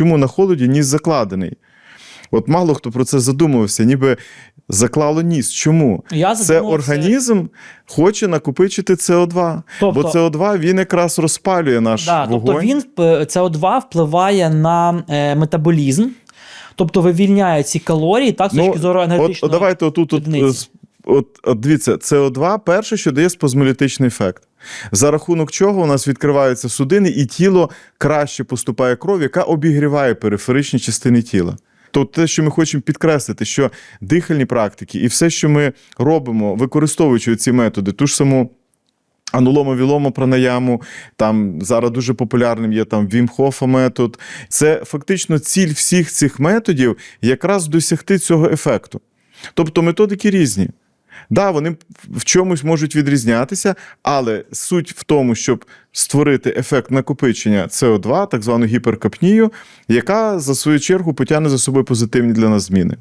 чому на холоді ніс закладений? От мало хто про це задумувався, ніби заклало ніс. Чому? Я Це організм хоче накопичити СО2. Тобто- бо СО2 він якраз розпалює наш Да, вогонь. тобто він СО2 впливає на е, метаболізм, тобто вивільняє ці калорії, так, з точки зору Ну, от, енергетичного. от давайте отут, от, е, от, от дивіться, СО2 перше, що дає спазмолітичний ефект. За рахунок чого у нас відкриваються судини, і тіло краще поступає кров, яка обігріває периферичні частини тіла. То те, що ми хочемо підкреслити, що дихальні практики і все, що ми робимо, використовуючи ці методи, ту ж саму Анулома вілома пранаяму, там зараз дуже популярним є там Вімхофа метод. Це фактично ціль всіх цих методів якраз досягти цього ефекту. Тобто методики різні. Да, вони в чомусь можуть відрізнятися, але суть в тому, щоб створити ефект накопичення СО2, так звану гіперкапнію, яка за свою чергу потягне за собою позитивні для нас зміни.